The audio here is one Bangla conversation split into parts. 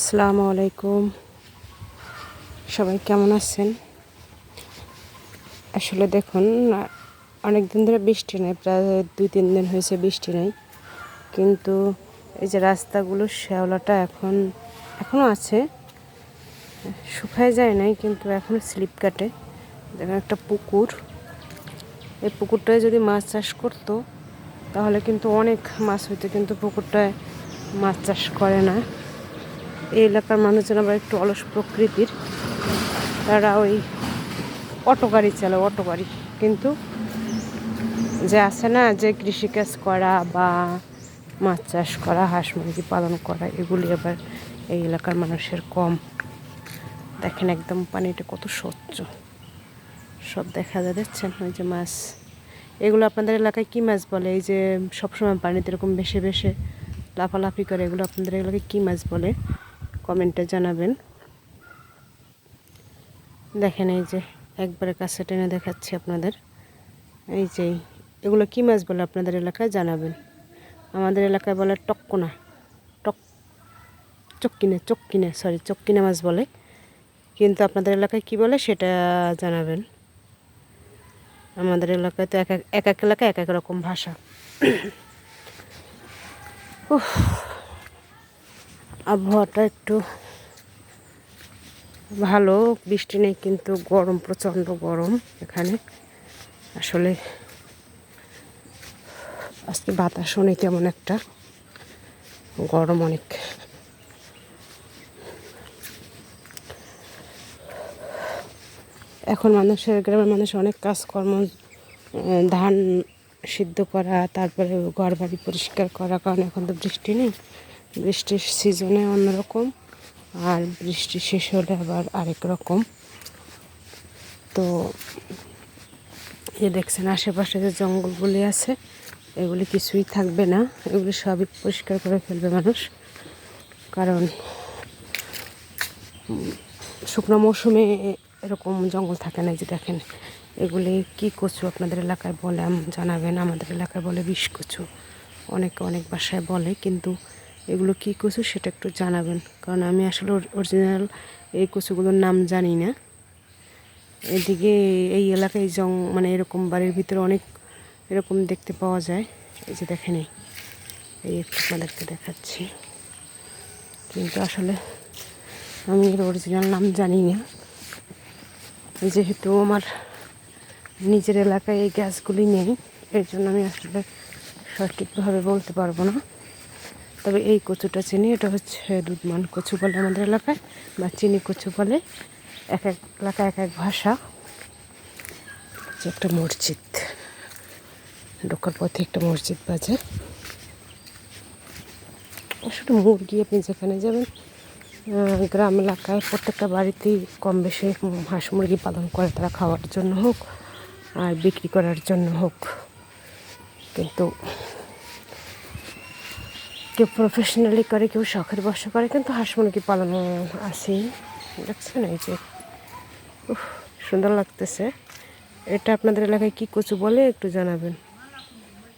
আসসালামু আলাইকুম। সবাই কেমন আছেন? আসলে দেখুন, অনেক দিন ধরে বৃষ্টি নেই, প্রায় দুই, তিন দিন হয়েছে বৃষ্টি নেই। কিন্তু এই যে রাস্তাগুলো, শ্যাওলাটা এখন এখনও আছে। শুকায় যায় নাই, কিন্তু এখনও স্লিপ কাটে। দেখুন, একটা পুকুর। এই পুকুরটায় যদি মাছ চাষ করতো, তাহলে কিন্তু অনেক মাছ হইতো, কিন্তু পুকুরটায় মাছ চাষ করে না। এই এলাকার মানুষজন আবার একটু অলস প্রকৃতির। তারা ওই অটো গাড়ি চালায়, অটো গাড়ি। কিন্তু যে আছে না, যে কৃষিকাজ করা বা মাছ চাষ করা, হাঁস মুরগি পালন করা, এগুলি আবার এই এলাকার মানুষের কম। দেখেন একদম পানিটা কত স্বচ্ছ। সব দেখা যাচ্ছেন ওই যে মাছ। এগুলো আপনাদের এলাকায় কী মাছ বলে? এই যে সবসময় পানিতে এরকম বেশি বেশি লাফালাফি করে, এগুলো আপনাদের এলাকায় কী মাছ বলে? কমেন্টে জানাবেন। দেখেন এই যে, একবারে কাছে টেনে দেখাচ্ছি আপনাদের। এই যে, এগুলো কী মাছ বলে আপনাদের এলাকায় জানাবেন। আমাদের এলাকায় বলে টক্কনা। টক চক্কিনে চক্কিনে সরি চক্কিনে মাছ বলে। কিন্তু আপনাদের এলাকায় কি বলে সেটা জানাবেন। আমাদের এলাকায় তো এক এক এক এলাকায় এক এক রকম ভাষা। উফ। আবহাওয়াটা একটু ভালো, বৃষ্টি নেই কিন্তু গরম, প্রচণ্ড গরম এখানে। আসলে আজকে বাতাসও নেই তেমন একটা, গরম অনেক। এখন মানুষের, গ্রামের মানুষ অনেক কাজকর্ম ধান সিদ্ধ করা, তারপরে ঘর বাড়ি পরিষ্কার করা, কারণ এখন তো বৃষ্টি নেই। বৃষ্টির সিজনে অন্যরকম আর বৃষ্টি শেষ হলে আবার আরেক রকম। তো এ দেখছেন আশেপাশে যে জঙ্গলগুলি আছে, এগুলি কিছুই থাকবে না। এগুলি সবই পরিষ্কার করে ফেলবে মানুষ। কারণ শুকনো মৌসুমে এরকম জঙ্গল থাকে না যে দেখেন। এগুলি কি কচু আপনাদের এলাকায় বলে, জানাবেন। আমাদের এলাকায় বলে বিষ কচু। অনেকে অনেক বাসায় বলে, কিন্তু এগুলো কী কচু সেটা একটু জানাবেন। কারণ আমি আসলে অরিজিনাল এই কচুগুলোর নাম জানি না। এদিকে এই এলাকায় জং মানে এরকম বাড়ির ভিতরে অনেক এরকম দেখতে পাওয়া যায়। এই যে দেখেন এই একটু আপনাদেরকে দেখাচ্ছি। কিন্তু আসলে আমি এর অরিজিনাল নাম জানি না। যেহেতু আমার নিজের এলাকায় এই গ্যাসগুলি নেই, এর জন্য আমি আসলে সঠিকভাবে বলতে পারব না। তবে এই কচুটা চিনি, এটা হচ্ছে দুধমান কচু বলে আমাদের এলাকায়, বা চিনি কচু বলে। এক এক এলাকায় এক এক ভাষা। একটা মসজিদ। ঢোকার পথে একটা মসজিদ বাজে। আসলে মুরগি আপনি যেখানে যাবেন গ্রাম এলাকায় প্রত্যেকটা বাড়িতেই কম বেশি হাঁস মুরগি পালন করে, তারা খাওয়ার জন্য হোক আর বিক্রি করার জন্য হোক। কিন্তু কেউ প্রফেশনালি করে কেউ শখের বসে করে, কিন্তু হাঁস মুরগি পালানো আসি দেখছেন এই যে সুন্দর লাগতেছে। এটা আপনাদের এলাকায় কি কচু বলে একটু জানাবেন।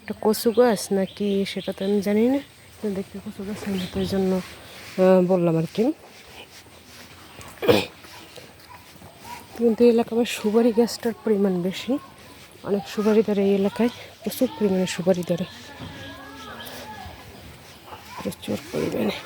এটা কচু গাছ নাকি সেটা তো আমি জানি না দেখতে কচু গাছ আমি তো জন্য বললাম আর কি। কিন্তু এই এলাকায় সুপারি গাছটার পরিমাণ বেশি। অনেক সুপারি ধরে এই এলাকায়, প্রচুর পরিমাণে সুপারি ধরে। প্রচুর পরিমাণে